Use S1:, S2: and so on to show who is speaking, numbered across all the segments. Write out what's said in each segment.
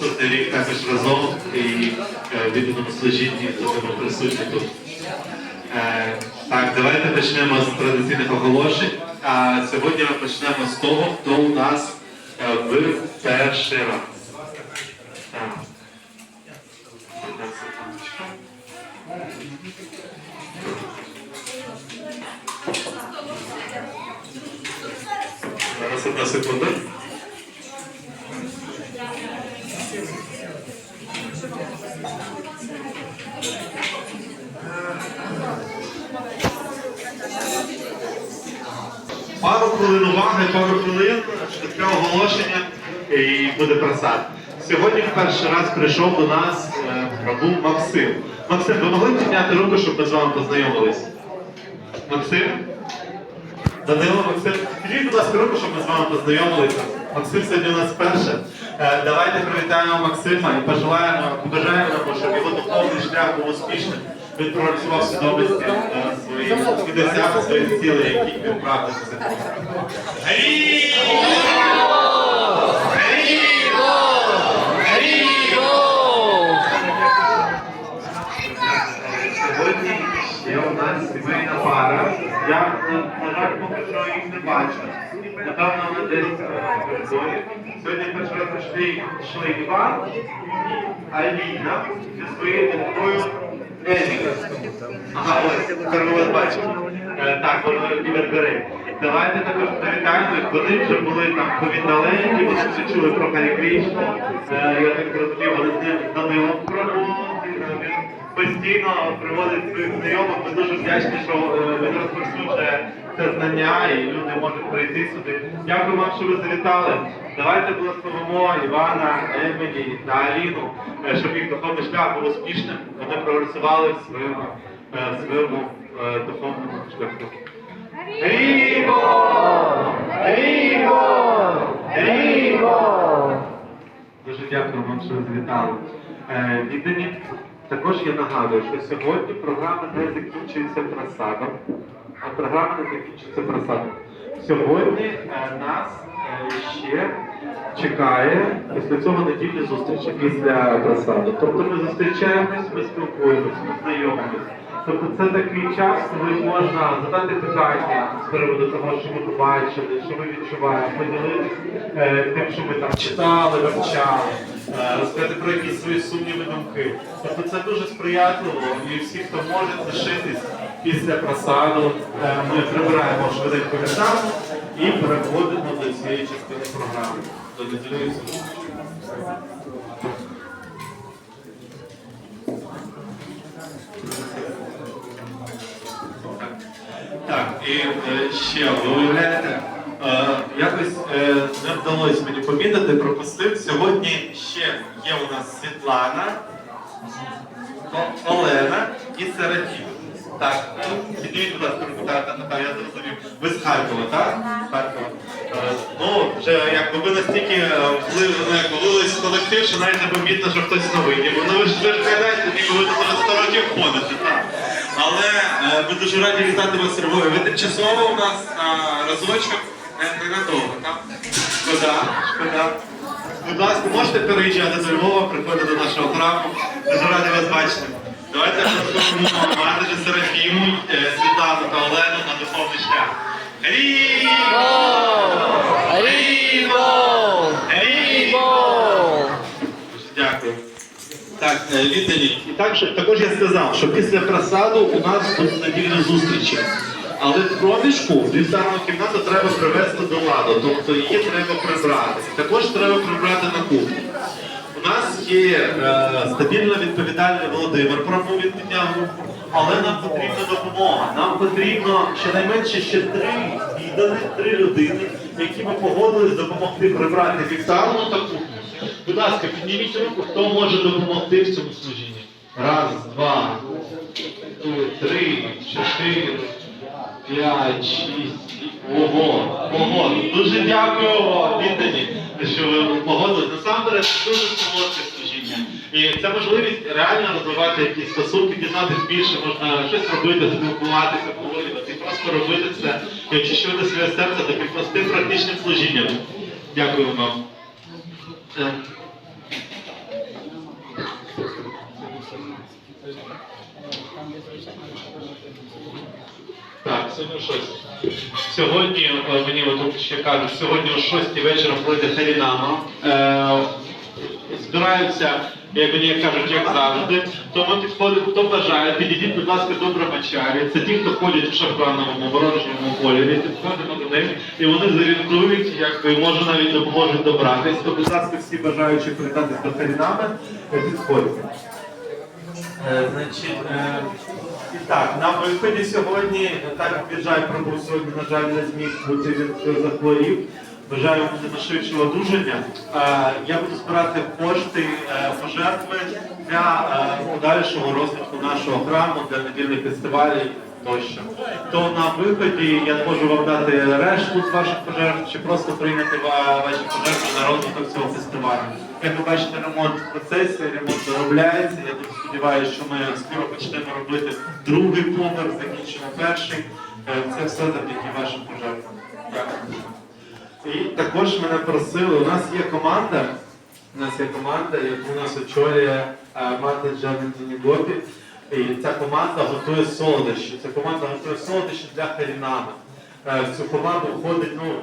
S1: наступний рік також разом і е, в відданому служінні будемо присутні тут. Е, Так, давайте почнемо з традиційних оголошень. А сьогодні ми почнемо з того, хто у нас е, в перший раз. Зараз одна секунда. Пару хвилин уваги, пару хвилин, швидке оголошення і буде просад. Сьогодні в перший раз прийшов до нас е, Максим. Максим, ви могли підняти руку, щоб ми з вами познайомились? Максим? Данило, Максим, підіть, будь ласка, руку, щоб ми з вами познайомилися. Максим сьогодні у нас вперше. Е, Давайте привітаємо Максима і пожелаємо, побажаємо щоб його духовний шлях був успішним. Він працював свідомості і досяг своїх цілей, які він прагне досягти. Сьогодні є у нас сімейна пара. Я, на- жаль, поки що їх не бачу. Напевно, вони десь е, коридорі. Сьогодні перший раз прийшли, йшли Іван і Аліна зі своєю Емілі. Ага, ось, тепер ми вас бачимо. Е, Так, вони Ібергери. Давайте також привітаємо їх. Вони вже були там повіддаленькі, вони вже чули про Харі Крішну. Е, Я так зрозумів, вони з Данилом пробували. Він постійно приводить своїх знайомих. Ми дуже вдячні, що е, він розповсюджує це знання і люди можуть прийти сюди. Дякую вам, що ви завітали. Давайте благословимо Івана, Емілі та Аліну, е, щоб їх духовний шлях був успішним. Вони прогресували в своєму, е, в своєму е, духовному шляху. Ріво! Ріво! Ріво! Дуже дякую вам, що ви завітали. Віддані, також я нагадую, що сьогодні програма не закінчується просадом, а програма не закінчується просадом. Сьогодні е, нас е, ще чекає після цього недільні зустрічі після просаду. Тобто ми зустрічаємось, ми спілкуємось, ми знайомимось. Тобто це такий час, коли можна задати питання з приводу того, що ви побачили, що ви відчуваєте, поділитися е, тим, що ми там читали, вивчали, розказати про якісь свої сумніви думки. Тобто це дуже сприятливо, і всі, хто може лишитись після просаду, е, ми прибираємо швиденько вітану і переходимо до цієї частини програми. До недільної. Так, і е, ще ви уявляєте, е, якось е, не вдалося мені помітити, пропустив. Сьогодні ще є у нас Світлана, Олена і Серафіма. Так, ну, підніміть, будь ласка, так, так, я зрозумів. Ви з Харкова, так? З Харкова. Е, ну, вже якби ви настільки е, вплив, ну, якби в колектив, що навіть не помітно, що хтось новий. Ну ви ж ви ж гадаєте, ніби ви тут вже 100 років ходите, так. Але е, ми дуже раді вітати вас Львові. Ви тимчасово у нас на разочок не- ненадовго. Шкода, шкода. Будь ласка, можете переїжджати до Львова, приходити до нашого храму. Дуже раді вас бачити. Давайте розповімо Мардежі Серафіму, е, Світлану та Олену на духовний шлях. Ріво! Дуже дякую. Так, е, віддані. І також я сказав, що після просаду у нас будуть недільні зустрічі. Але проміжку вівтарну кімнату треба привести до ладу, тобто її треба прибрати. Також треба прибрати на кухні. У нас є е, стабільно відповідальний Володимир, пробув він підняв але нам потрібна допомога. Нам потрібно щонайменше ще три відданих, три людини, які ми погодились допомогти прибрати вівтарну та кухню. Будь ласка, підніміть руку, хто може допомогти в цьому служінні. Раз, два, три, чотири, п'ять, шість. Ого, ого. Дуже дякую віддані, що ви погодились. Насамперед, це дуже солодке служіння. І це можливість реально розвивати якісь стосунки, дізнатися більше, можна щось робити, спілкуватися, поговорити, і просто робити це, і очищувати своє серце таким простим практичним служінням. Дякую вам. Е, Так, сьогодні щось. Сьогодні е, мені от ще кажуть, сьогодні о 6 вечора пройде Харінама. Е, збираються, як мені кажуть, як завжди. Тому підходить, хто бажає, підійдіть, будь ласка, до брамачарі. Це ті, хто ходять в шафрановому ворожньому кольорі, підходимо до них, і вони зорієнтують, якби може навіть допоможуть добратись. То, будь ласка, всі бажаючі привітатись до Харінами, підходьте. Е, Значить, е, так, на виході сьогодні, е, так Біжай пробув сьогодні, на жаль, не зміг бути він е, захворів. Бажаю йому найшвидшого одужання. Е, Я буду збирати кошти, е, пожертви для е, подальшого розвитку нашого храму, для недільних фестивалів тощо. То на виході я можу вам дати решту з ваших пожертв чи просто прийняти ваші пожертви на розвиток цього фестивалю. Як ви бачите, ремонт в процесі, ремонт доробляється. Я сподіваюся, що ми скоро почнемо робити другий поверх, закінчимо перший. Е, Це все завдяки вашим пожертвам. І також мене просили, у нас є команда, у нас є команда, яку нас очолює е, мати Джанін Гопі. І ця команда готує солодощі. Ця команда готує солодощі для Харінами. Е, В цю команду входить, ну,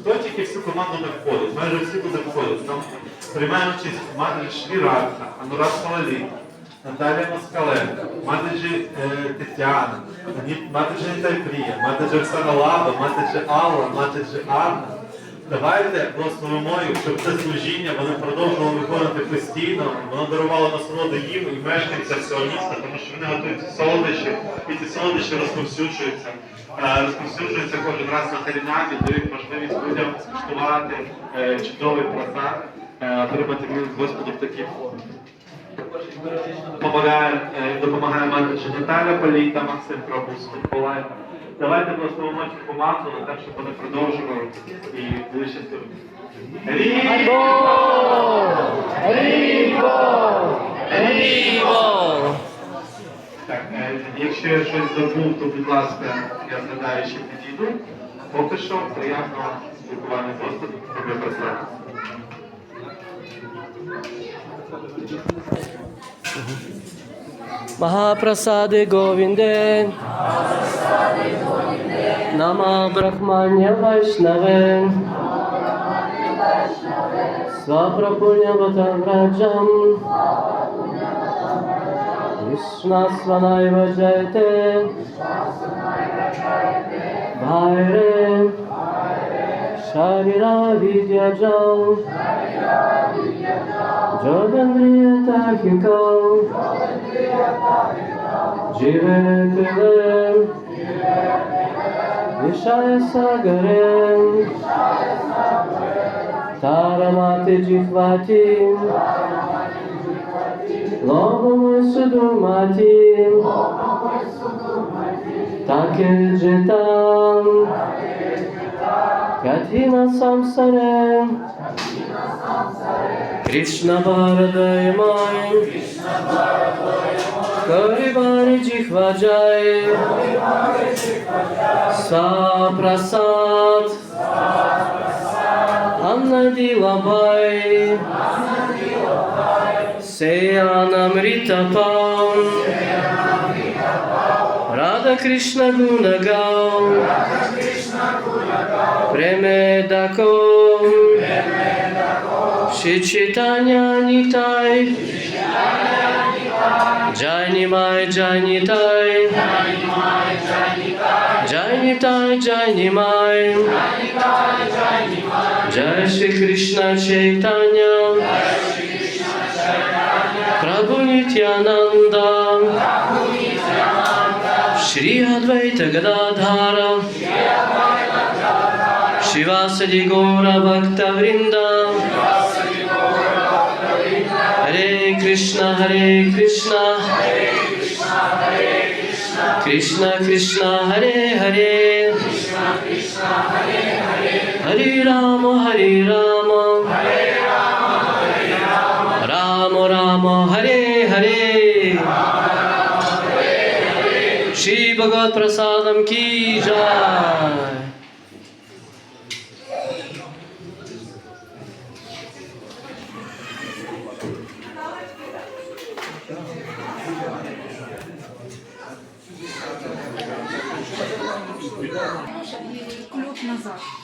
S1: хто тільки в цю команду не входить, майже всі туди входять. Приймає участь мати Швірадка, Анурат Халалі, Наталія Москаленко, матеджі е, Тетяна, матеджі Нітайпрія, матеджі Оксана Лаба, матеджі Алла, матеджі Анна. Давайте благословимо їх, щоб це служіння вони продовжували виконувати постійно, воно дарувало насолоду їм і мешканцям цього міста, тому що вони готують солодощі, і ці солодощі розповсюджуються. Е, Розповсюджуються кожен раз на теренамі, дають можливість людям скуштувати е, чудовий е, отримати милість Господу в такій формі. Допомагає, е, допомагає менеджер Наталя Політа, Максим Пробус, Миколаїв. Давайте благословимо цю команду те, щоб вони продовжували і були щасливі. Рі! Так, е, якщо я щось забув, то будь ласка, я згадаю, що підійду. Поки що приємного спілкування з тобі представити.
S2: महाप्रसादे गोविन्दे नमः ब्रह्मण्य वैष्णवे स्वप्रपुण्यवतं व्रजम् कृष्णस्वनैव जयते Шарира Видья Джал, Джогандрия Тахикал, Дживе Тилем, Вишая Сагарем, Тарамати Джихвати, Лобу мой судумати, Таке Джитам, Таке Джитам, Kadina Samsare Krishna Bharadaya Mai Karivari Jihvajai Saprasad Annadi Labai Seyanamrita Pam Radha Krishna Gunagam Radha Krishna Gunagam Кришна Гунагау Премедаком Шичитаня Нитай Jai Nimai Jai Nitai Jai Nitai Jai Nimai Jai Shri Krishna Chaitanya Prabhu Nityananda Shri Advaita Gadadhara Shivasadi Gaura Bhakta शिवासदि गौरभक्तवृन्दा हरे कृष्ण हरे कृष्ण। कृष्ण कृष्ण, हरे हरे। हरे राम हरे राम। राम राम, हरे हरे। श्री भगवत प्रसादम
S1: की जय। Sorry.